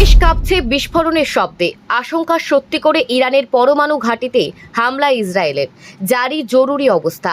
দেশ কাঁপছে বিস্ফোরণের শব্দে। আশঙ্কা সত্যি করে ইরানের পরমাণু ঘাঁটিতে হামলা ইসরায়েলের। জারি জরুরি অবস্থা।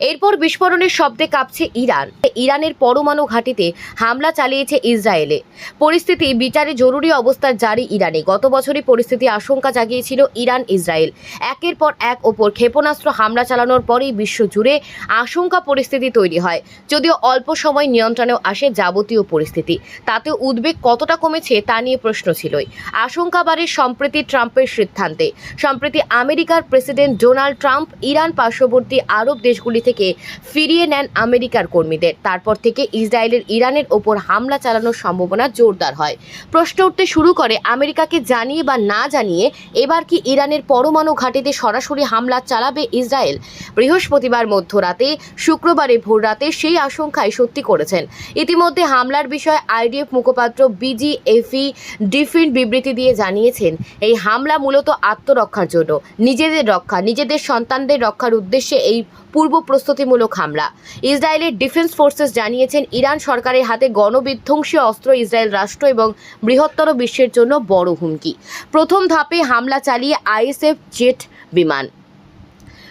এরপর বিস্ফোরণের শব্দে কাঁপছে ইরান। ইরানের পরমাণু ঘাঁটিতে হামলা চালিয়েছে ইসরায়েলে। পরিস্থিতি বিচারে জরুরি অবস্থার জারি ইরানে। গত বছরই পরিস্থিতি আশঙ্কা জাগিয়েছিল ইরান ইসরায়েল। একের পর এক ওপর ক্ষেপণাস্ত্র হামলা চালানোর পরেই বিশ্বজুড়ে আশঙ্কা পরিস্থিতি তৈরি হয়। যদিও অল্প সময় নিয়ন্ত্রণেও আসে যাবতীয় পরিস্থিতি। তাতে উদ্বেগ কতটা কমেছে তা নিয়ে প্রশ্ন ছিলই। আশঙ্কা বাড়ে সম্প্রতি ট্রাম্পের সিদ্ধান্তে। সম্প্রতি আমেরিকার প্রেসিডেন্ট ডোনাল্ড ট্রাম্প ইরান পার্শ্ববর্তী আরব দেশগুলি থেকে ফিরিয়ে নেন আমেরিকার কর্মীদের। তারপর থেকে ইসরায়েলের ইরানের ওপর হামলা চালানোর সম্ভাবনা জোরদার হয়। প্রশ্ন উঠতে শুরু করে, আমেরিকাকে জানিয়ে বা না জানিয়ে এবার কি ইরানের পরমাণু ঘাঁটিতে সরাসরি হামলা চালাবে ইসরায়েল? বৃহস্পতিবার মধ্যরাতে, শুক্রবারে ভোররাতে সেই আশঙ্কায় সত্যি করেছেন। ইতিমধ্যে হামলার বিষয়ে আইডিএফ মুখপাত্র বিজিএফই ডিফিন বিবৃতি দিয়ে জানিয়েছেন, এই হামলা মূলত আত্মরক্ষার জন্য। নিজেদের রক্ষা, নিজেদের সন্তানদের রক্ষার উদ্দেশ্যে এই পূর্ব প্রস্তুতিমূলক হামলা। ইসরায়েলের ডিফেন্স ফোর্সেস জানিয়েছেন, ইরান সরকারের হাতে গণবিধ্বংসী অস্ত্র ইসরায়েল রাষ্ট্র এবং বৃহত্তর বিশ্বের জন্য বড় হুমকি। প্রথম ধাপে হামলা চালিয়ে আইএসএফ জেট বিমান।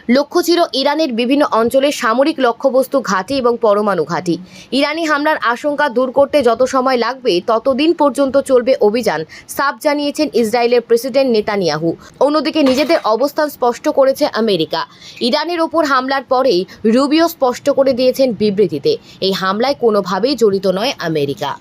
লক্ষ্য ছিল ইরানের বিভিন্ন অঞ্চলে সামরিক লক্ষ্যবস্তু ঘাঁটি এবং পরমাণু ঘাঁটি। ইরানি হামলার আশঙ্কা দূর করতে যত সময় লাগবে, ততদিন পর্যন্ত চলবে অভিযান, সাফ জানিয়েছেন ইসরায়েলের প্রেসিডেন্ট নেতানিয়াহু। অন্যদিকে নিজেদের অবস্থান স্পষ্ট করেছে আমেরিকা। ইরানের ওপর হামলার পরেই রুবিও স্পষ্ট করে দিয়েছেন বিবৃতিতে। এই হামলায় কোনোভাবেই জড়িত নয় আমেরিকা।